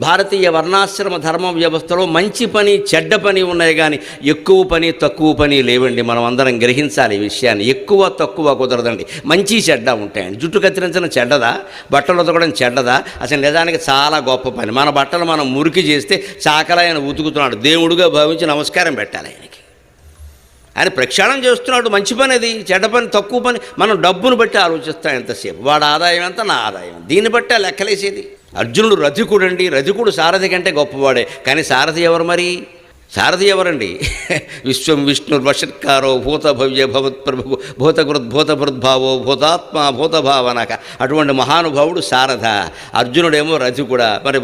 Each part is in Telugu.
భారతీయ వర్ణాశ్రమ ధర్మ వ్యవస్థలో మంచి పని చెడ్డ పని ఉన్నాయి కానీ ఎక్కువ పని తక్కువ పని లేవండి. మనం అందరం గ్రహించాలి ఈ విషయాన్ని. ఎక్కువ తక్కువ కుదరదండి. మంచి చెడ్డ ఉంటాయండి. జుట్టు కత్తిరించడం చెడ్డదా? బట్టలు ఉతకడం చెడ్డదా? అసలు నిజానికి చాలా గొప్ప పని. మన బట్టలు మనం మురికి చేస్తే చాకలా ఆయన ఉతుకుతున్నాడు. దేవుడుగా భావించి నమస్కారం పెట్టాలి ఆయనకి. ఆయన ప్రక్షాళన చేస్తున్నాడు మంచి పని అది చెడ్డ పని తక్కువ పని. మనం డబ్బును బట్టి ఆలోచిస్తాం ఎంతసేపు. వాడు ఆదాయం ఎంత నా ఆదాయం. దీన్ని బట్టి లెక్కలేసేది. అర్జునుడు రథికుడండి రథికుడు సారథి కంటే గొప్పవాడే. కానీ సారథి ఎవరు మరి? సారథి ఎవరండి? విశ్వం విష్ణు వషత్కారో భూత భవ్య భవత్ ప్రభు భూతకృత్ భూతాత్మ భూతభావనక. అటువంటి మహానుభావుడు సారథ. అర్జునుడేమో రథికుడా. మరి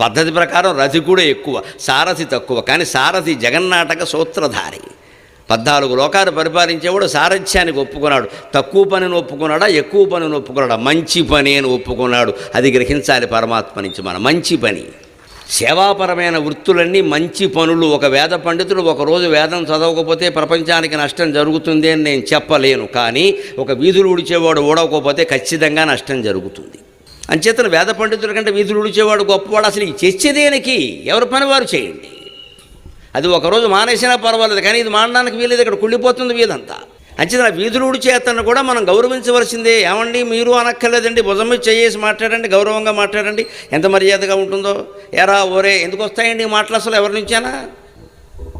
పద్ధతి ప్రకారం రథికుడే ఎక్కువ సారథి తక్కువ. కానీ సారథి జగన్నాటక సూత్రధారి. పద్నాలుగు లోకాలు పరిపాలించేవాడు సారథ్యానికి ఒప్పుకున్నాడు. తక్కువ పనిని ఒప్పుకున్నాడా? ఎక్కువ పనిని ఒప్పుకున్నాడా? మంచి పని అని ఒప్పుకున్నాడు. అది గ్రహించాలి పరమాత్మ నుంచి మన. మంచి పని. సేవాపరమైన వృత్తులన్నీ మంచి పనులు. ఒక వేద పండితుడు ఒకరోజు వేదం చదవకపోతే ప్రపంచానికి నష్టం జరుగుతుంది అని నేను చెప్పలేను. కానీ ఒక వీధులు ఉడిచేవాడు ఊడవకపోతే ఖచ్చితంగా నష్టం జరుగుతుంది. అంచేతన వేద పండితుల కంటే వీధులు ఉడిచేవాడు గొప్పవాడు. అసలు ఈ చర్చదేనికి ఎవరి పని వారు చేయండి. అది ఒకరోజు మానేసినా పర్వాలేదు కానీ ఇది మానడానికి వీలేదు ఇక్కడ కుళ్ళిపోతుంది వీధంతా అంచేత వీధులు చేతను కూడా మనం గౌరవించవలసిందే. ఏమండి మీరు అనక్కర్లేదండి భుజం మీద చేసి మాట్లాడండి గౌరవంగా మాట్లాడండి. ఎంత మర్యాదగా ఉంటుందో? ఎరా ఓరే ఎందుకు వస్తాయండి మాటలు అసలు ఎవరి నుంచేనా?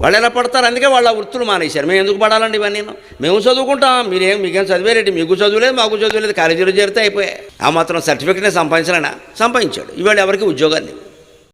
వాళ్ళు ఎలా పడతారు? అందుకే వాళ్ళ వృత్తులు మానేశారు. మేము ఎందుకు పడాలండి ఇవన్నీ? మేము చదువుకుంటాం. మీరేం మీకేం చదివేరేంటి? మీకు చదువులేదు మాకు చదువులేదు కాలేజీలో చేరితే అయిపోయాయి. ఆ మాత్రం సర్టిఫికెట్ని సంపాదించాలన్నా సంపాదించాడు. ఇవాళ ఎవరికి ఉద్యోగాన్ని